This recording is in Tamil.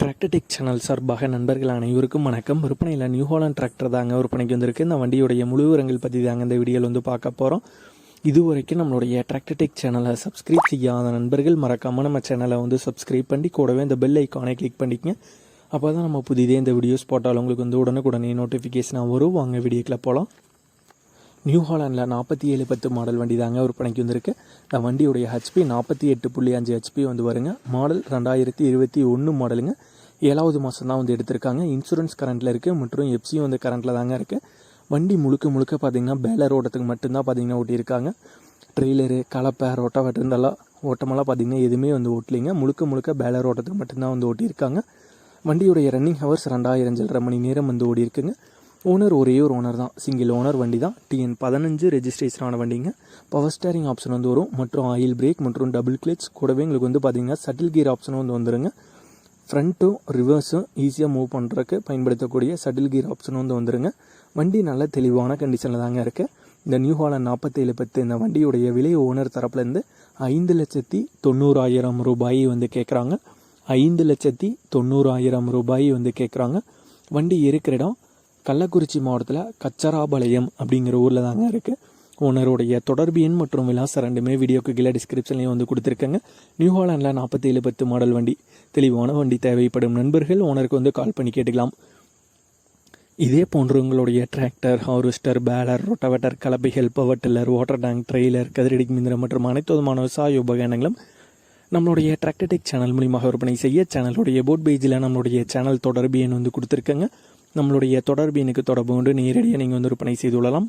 டிராக்டர்டெக் சேனல் சார்பாக நண்பர்கள் அனைவருக்கும் வணக்கம். விற்பனையில் நியூ ஹாலண்ட் டிராக்டர் தாங்க விற்பனைக்கு வந்திருக்கு. இந்த வண்டியுடைய முழு விவரங்கள் பற்றி தாங்க இந்த வீடியோவில் வந்து பார்க்க போகிறோம் இது வரைக்கும் நம்மளுடைய டிராக்டர்டெக் சேனலை சப்ஸ்கிரைப் செய்யாத நண்பர்கள் மறக்காமல் நம்ம சேனலை வந்து சப்ஸ்கிரைப் பண்ணி கூடவே இந்த பெல் ஐக்கானை கிளிக் பண்ணிக்கங்க. அப்போ தான் நம்ம புதிதே இந்த வீடியோஸ் போட்டாலும் உங்களுக்கு வந்து உடனுக்குடனே நோட்டிஃபிகேஷனாக வரும். வாங்க வீடியோக்கில் போகலாம் நியூ ஹாலாண்டில் நாற்பத்தி ஏழு பத்து மாடல் வண்டி தாங்க விற்பனைக்கு வந்திருக்கு. இந்த வண்டியுடைய ஹெச்பி நாற்பத்தி எட்டு புள்ளி அஞ்சு ஹெச்பி வந்து வருங்க. மாடல் ரெண்டாயிரத்தி இருபத்தி ஒன்று மாடலுங்க ஏழாவது மாதம் தான் வந்து எடுத்திருக்காங்க. இன்சூரன்ஸ் கரண்ட்டில் இருக்குது மற்றும் எப்சியும் வந்து கரண்ட்டில் தாங்க இருக்குது வண்டி முழுக்க முழுக்க பார்த்தீங்கன்னா பேலர் ஓட்டத்துக்கு மட்டும்தான் பார்த்தீங்கன்னா ஓட்டியிருக்காங்க. ட்ரெய்லரு கலப்பை ரொட்டவேட்டர் இருந்தெல்லாம் ஓட்டமெல்லாம் பார்த்தீங்கன்னா எதுவுமே வந்து ஓட்டலிங்க. முழுக்க முழுக்க பேலர் ஓட்டத்துக்கு மட்டும்தான் வந்து ஓட்டியிருக்காங்க. வண்டியுடைய ரன்னிங் ஹவர்ஸ் ரெண்டாயிரம் சில்லரை மணி நேரம் வந்து ஓடி இருக்குங்க ஓனர் ஒரே ஒரு ஓனர் தான். சிங்கிள் ஓனர் வண்டி தான். டிஎன் பதினஞ்சு ரெஜிஸ்ட்ரேஷனான வண்டிங்க. பவர் ஸ்டேரிங் ஆப்ஷன் வந்து வரும். மற்றும் ஆயில் பிரேக் மற்றும் டபுள் கிளச் கூடவே எங்களுக்கு வந்து பார்த்தீங்கன்னா சட்டில் கியர் ஆப்ஷனும் வந்து வந்துருங்க. ஃப்ரண்ட்டும் ரிவர்ஸும் ஈஸியாக மூவ் பண்ணுறதுக்கு பயன்படுத்தக்கூடிய சட்டில் கீர் ஆப்ஷனும் வந்து வந்துருங்க. வண்டி நல்ல தெளிவான கண்டிஷனில் தாங்க இருக்குது இந்த நியூ ஹாலன் நாற்பத்தேழு பத்து இந்த வண்டியுடைய விலை ஓனர் தரப்புலேருந்து ஐந்து லட்சத்தி தொண்ணூறாயிரம் ரூபாய் வந்து கேட்குறாங்க ஐந்து லட்சத்தி தொண்ணூறாயிரம் ரூபாய் வந்து கேட்குறாங்க வண்டி இருக்கிற இடம் கள்ளக்குறிச்சி மாவட்டத்தில் கச்சராபாளையம் அப்படிங்கிற ஊரில் தாங்க இருக்குது ஓனருடைய தொடர்பு எண் மற்றும் விலாசம் ரெண்டுமே வீடியோக்கு கீழே டிஸ்கிரிப்ஷன்லேயும் வந்து கொடுத்துருக்கேங்க. நியூ ஹாலாண்டில் நாற்பத்தேழு பத்து மாடல் வண்டி. தெளிவான வண்டி தேவைப்படும் நண்பர்கள் ஓனருக்கு வந்து கால் பண்ணி கேட்டுக்கலாம். இதே போன்று உங்களுடைய tractor harvester baler rotavator கலப்பைகள் power tiller water tank trailer கதிரடி மிந்திரம் மற்றும் அனைத்து விதமான விவசாய உபகரணங்களும் நம்மளுடைய டிராக்டடிக் சேனல் மூலியமாக விற்பனை செய்ய சேனலுடைய போட் பேஜில் நம்மளுடைய சேனல் தொடர்பு எண் வந்து கொடுத்துருக்கங்க. நம்மளுடைய தொடர்பு எனக்கு தொடர்பு கொண்டு நேரடியாக நீங்கள் வந்து விற்பனை செய்து கொள்ளலாம்.